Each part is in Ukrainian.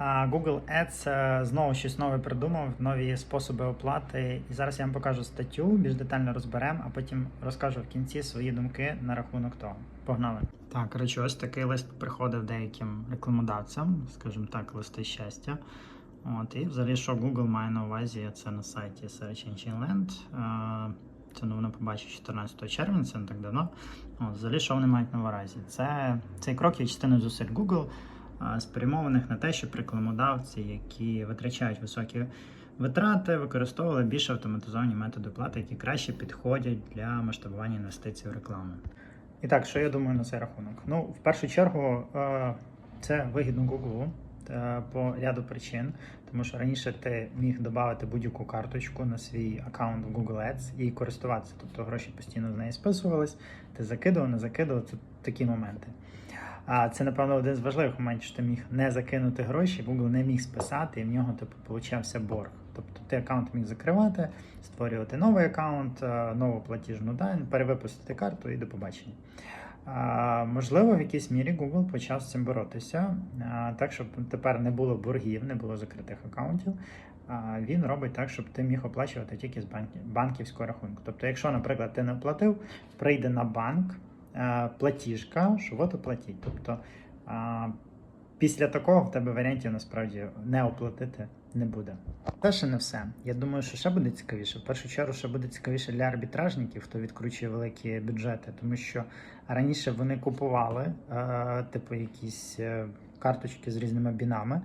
Google Ads е, знову щось нове придумав, нові способи оплати. І зараз я вам покажу статтю, більш детально розберемо, а потім розкажу в кінці свої думки на рахунок того. Погнали. Так, коротше, ось такий лист приходив деяким рекламодавцям, скажімо так, листи щастя. От, і взагалі, що Google має на увазі, це на сайті Search Engine Land. Е, Це новина побачив 14 червня, це не так давно. От, взагалі, що вони мають на увазі? Це цей крок є частиною зусиль Google, спрямованих на те, щоб рекламодавці, які витрачають високі витрати, використовували більш автоматизовані методи оплати, які краще підходять для масштабування інвестицій в рекламу. І так, що я думаю на цей рахунок? Ну, в першу чергу, е, це вигідно Google е, по ряду причин, тому що раніше ти міг додати будь-яку карточку на свій аккаунт в Google Ads і користуватися, тобто гроші постійно з неї списувались, ти закидував, не закидував, це такі моменти. А це, напевно, один з важливих моментів, що ти міг не закинути гроші, Google не міг списати, і в нього типу получався борг. Тобто ти аккаунт міг закривати, створювати новий аккаунт, е, нову платіжну дань, перевипустити карту і до побачення. А, можливо, в якійсь мірі Google почав з цим боротися, а, так, щоб тепер не було боргів, не було закритих аккаунтів. А, він робить так, щоб ти міг оплачувати тільки з банків, банківського рахунку. Тобто, якщо, наприклад, ти не оплатив, прийде на банк платіжка, що от оплатіть. Тобто після такого в тебе варіантів насправді не оплатити не буде. Це ще не все. Я думаю, що ще буде цікавіше. В першу чергу, ще буде цікавіше для арбітражників, хто відкручує великі бюджети, тому що раніше вони купували е, типу якісь е, карточки з різними бінами.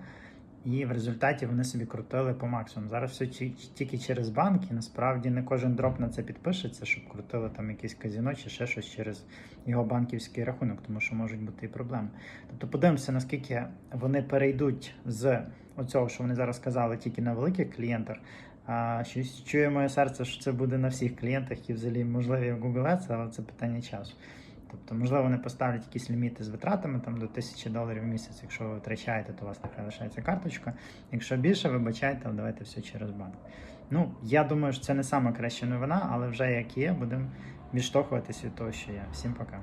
І в результаті вони собі крутили по максимуму. Зараз все ті- тільки через банки. Насправді не кожен дроп на це підпишеться, щоб крутили там якесь казіно чи ще щось через його банківський рахунок, тому що можуть бути і проблеми. Тобто подивимося, наскільки вони перейдуть з оцього, що вони зараз сказали, тільки на великих клієнтах. А щось чує моє серце, що це буде на всіх клієнтах, які взагалі можливі в Google Ads, але це питання часу. Тобто, можливо, вони поставлять якісь ліміти з витратами там до 1000 доларів в місяць. Якщо ви витрачаєте, то у вас не лишається карточка. Якщо більше, вибачайте, давайте все через банк. Ну, я думаю, що це не саме краща новина, але вже як є, будемо відштовхуватись від того, що є. Всім пока.